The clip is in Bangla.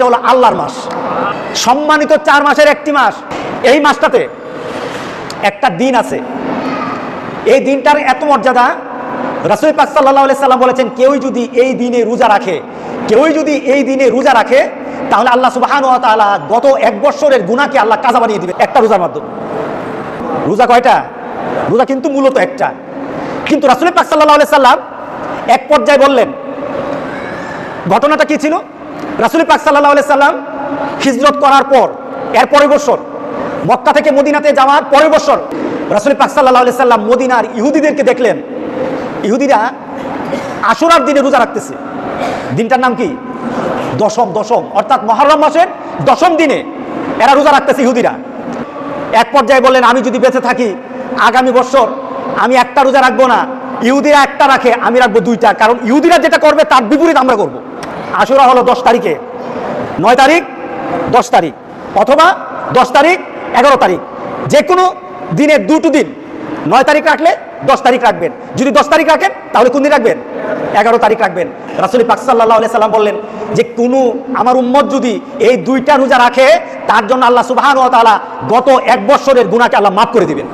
এটা হলো আল্লাহর মাস। সম্মানিত চার মাসের একটি মাস। এই মাসটাতে একটা দিন আছে। এই দিনটার এত মর্যাদা, রাসুল পাক সাল্লাহ সাল্লাম বলেছেন, কেউই যদি এই দিনে রোজা রাখে, কেউই যদি এই দিনে রোজা রাখে, তাহলে আল্লাহ সুবাহান গত এক বছরের গুণাকে আল্লাহ কাজা বানিয়ে দিবে একটা রোজার মাধ্যমে। রোজা কয়টা? রোজা কিন্তু মূলত একটা। কিন্তু রাসুল পাক সাল্লাহ সাল্লাম এক পর্যায়ে বললেন, ঘটনাটা কি ছিল? রাসুল পাক সাল্লাহ সাল্লাম হিজরত করার পর, এর পরের বছর, মক্কা থেকে মদিনাতে যাওয়ার পরের বছর রাসুল পাক সাল্লাহ সাল্লাম মদিনার ইহুদিদেরকে দেখলেন। ইহুদিরা আশুরার দিনে রোজা রাখতেছে। দিনটার নাম কি? দশম দশম, অর্থাৎ মহরম মাসের দশম দিনে এরা রোজা রাখতেছে ইহুদিরা। এক পর্যায়ে বললেন, আমি যদি বেঁচে থাকি, আগামী বছর আমি একটা রোজা রাখব না, ইহুদিরা একটা রাখে, আমি রাখব দুইটা। কারণ ইহুদিরা যেটা করবে, তার বিপরীত আমরা করব। আশুরা হলো দশ তারিখে। নয় তারিখ, দশ তারিখ, অথবা দশ তারিখ, এগারো তারিখ। যে কোনো দিনের দুটো দিন। নয় তারিখ রাখলে দশ তারিখ রাখবেন। যদি দশ তারিখ রাখেন, তাহলে কোন দিন রাখবেন? এগারো তারিখ রাখবেন। রাসুল পাক সাল্লাহ সাল্লাম বললেন যে, কোনো আমার উম্মত যদি এই দুইটা রোজা রাখে, তার জন্য আল্লাহ সুবাহান ও তাআলা গত এক বছরের গুণাকে আল্লাহ মাফ করে দিবেন।